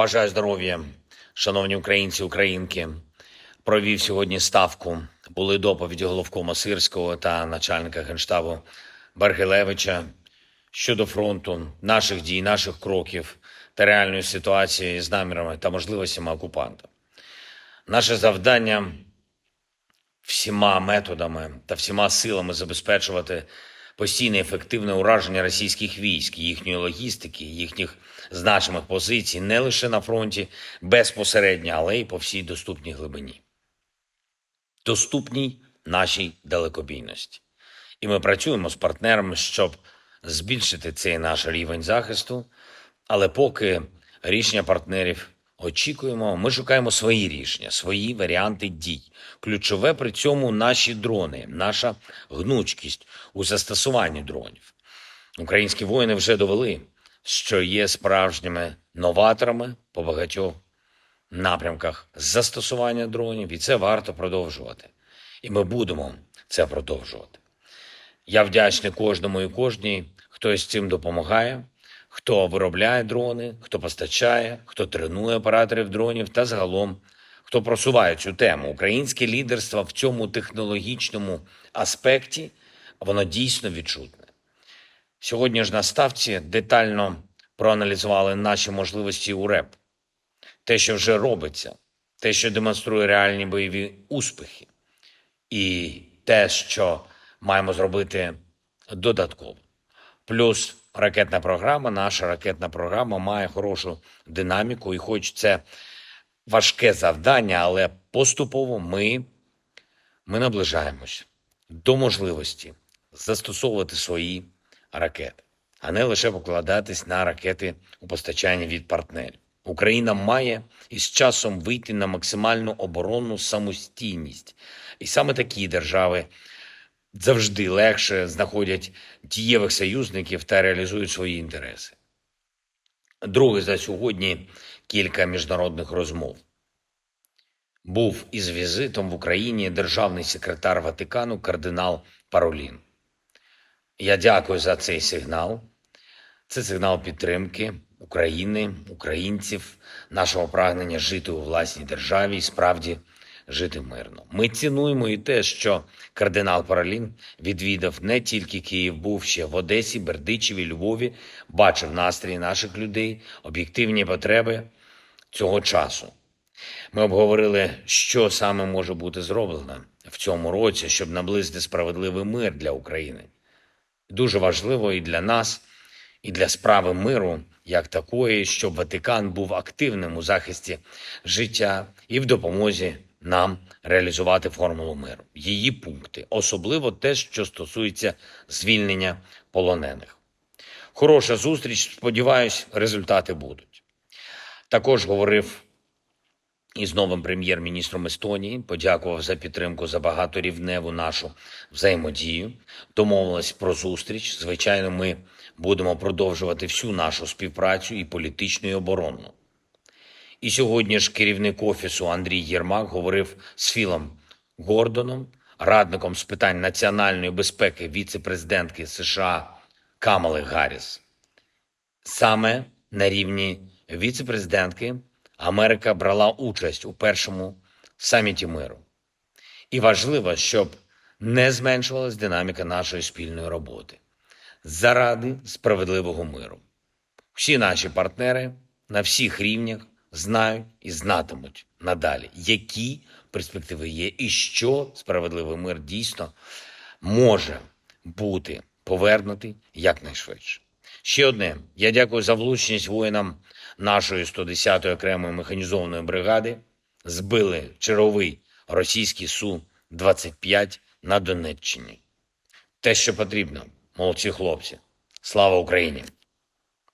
Бажаю здоров'я, шановні українці, українки. Провів сьогодні ставку. Були доповіді головкома Сирського та начальника генштабу Бергелевича щодо фронту, наших дій, наших кроків та реальної ситуації з намірами та можливостями окупанта. Наше завдання всіма методами та всіма силами забезпечувати постійне ефективне ураження російських військ, їхньої логістики, їхніх значимих позицій не лише на фронті безпосередньо, але й по всій доступній глибині, доступній нашій далекобійності. І ми працюємо з партнерами, щоб збільшити цей наш рівень захисту. Але поки рішення партнерів очікуємо, ми шукаємо свої рішення, свої варіанти дій. Ключове при цьому наші дрони, наша гнучкість у застосуванні дронів. Українські воїни вже довели, що є справжніми новаторами по багатьох напрямках застосування дронів, і це варто продовжувати. І ми будемо це продовжувати. Я вдячний кожному і кожній, хто з цим допомагає, хто виробляє дрони, хто постачає, хто тренує операторів дронів та загалом хто просуває цю тему. Українське лідерство в цьому технологічному аспекті воно дійсно відчутне. Сьогодні ж на ставці детально проаналізували наші можливості у РЕП, те, що вже робиться, те, що демонструє реальні бойові успіхи, і те, що маємо зробити додатково. Плюс ракетна програма, наша ракетна програма має хорошу динаміку, і хоч це важке завдання, але поступово ми, ми наближаємось до можливості застосовувати свої ракети, а не лише покладатись на ракети у постачанні від партнерів. Україна має із часом вийти на максимальну оборонну самостійність, і саме такі держави завжди легше знаходять дієвих союзників та реалізують свої інтереси. Друге, за сьогодні кілька міжнародних розмов. Був із візитом в Україні державний секретар Ватикану кардинал Паролін. Я дякую за цей сигнал. Це сигнал підтримки України, українців, нашого прагнення жити у власній державі і справді жити мирно. Ми цінуємо і те, що кардинал Паралін відвідав не тільки Київ, був ще в Одесі, Бердичеві, Львові, бачив настрій наших людей, об'єктивні потреби цього часу. Ми обговорили, що саме може бути зроблено в цьому році, щоб наблизити справедливий мир для України. Дуже важливо і для нас, і для справи миру як такої, щоб Ватикан був активним у захисті життя і в допомозі нам реалізувати формулу миру, її пункти, особливо те, що стосується звільнення полонених. Хороша зустріч. Сподіваюсь, результати будуть. Також говорив із новим прем'єр-міністром Естонії, подякував за підтримку за багаторівневу нашу взаємодію. Домовились про зустріч. Звичайно, ми будемо продовжувати всю нашу співпрацю і політичну, і оборонну. І сьогодні ж керівник офісу Андрій Єрмак говорив з Філом Гордоном, радником з питань національної безпеки віце-президентки США Камали Гарріс. Саме на рівні віце-президентки Америка брала участь у першому саміті миру. І важливо, щоб не зменшувалась динаміка нашої спільної роботи заради справедливого миру. Всі наші партнери на всіх рівнях знають і знатимуть надалі, які перспективи є, і що справедливий мир дійсно може бути повернутий якнайшвидше. Ще одне, я дякую за влучність воїнам нашої 110-ї окремої механізованої бригади. Збили черговий російський Су-25 на Донеччині. Те, що потрібно, молодці хлопці. Слава Україні!